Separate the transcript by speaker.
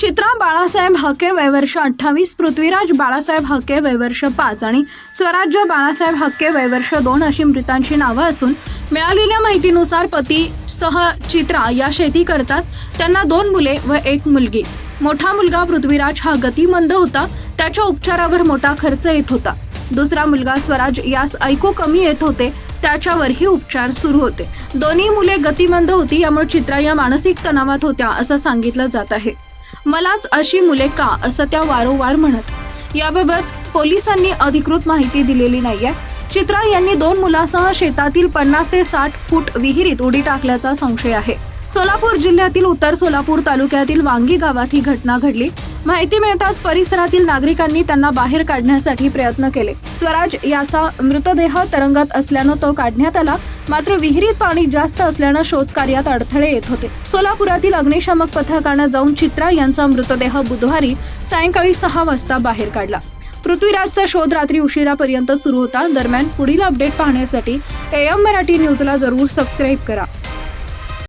Speaker 1: चित्रा बाळासाहेब हके वयवर्ष अठ्ठावीस पृथ्वीराज बाळासाहेब हके वयवर्ष पाच आणि स्वराज्य बाळासाहेब हके वयवर्ष दोन अशी मृतांची नावं असून मिळालेल्या माहितीनुसार पती सह चित्रा या शेती करतात. त्यांना दोन मुले व एक मुलगी. मोठा मुलगा पृथ्वीराज हा गतिमंद होता. त्याच्या उपचारावर मोठा खर्च येत होता. दुसरा मुलगा स्वराज यास ऐकू कमी येत होते. त्याच्यावरही उपचार सुरू होते. दोन्ही मुले गतिमंद होती यामुळे चित्रा या मानसिक तणावात होत्या असं सांगितलं जात आहे. मलाच अशी मुले का असं त्या वारंवार म्हणत. याबाबत पोलिसांनी अधिकृत माहिती दिलेली नाहीये. चित्रा यांनी दोन मुलासह शेतातील पन्नास ते साठ फूट विहिरीत उडी टाकल्याचा संशय आहे. सोलापूर जिल्ह्यातील उत्तर सोलापूर तालुक्यातील वांगी गावात ही घटना घडली. माहिती मिळताच परिसरातील नागरिकांनी त्यांना बाहेर काढण्यासाठी प्रयत्न केले. स्वराज याचा मृतदेह तरंगत असल्यानं तो काढण्यात आला. मात्र विहिरीत पाणी जास्त असल्यानं शोध कार्यात अडथळे येत होते. सोलापुरातील अग्निशामक पथकानं जाऊन चित्रा यांचा मृतदेह बुधवारी सायंकाळी सहा वाजता बाहेर काढला. पृथ्वीराजचा शोध रात्री उशिरापर्यंत सुरू होता. दरम्यान पुढील अपडेट पाहण्यासाठी एएम मराठी न्यूजला जरूर सबस्क्राईब करा.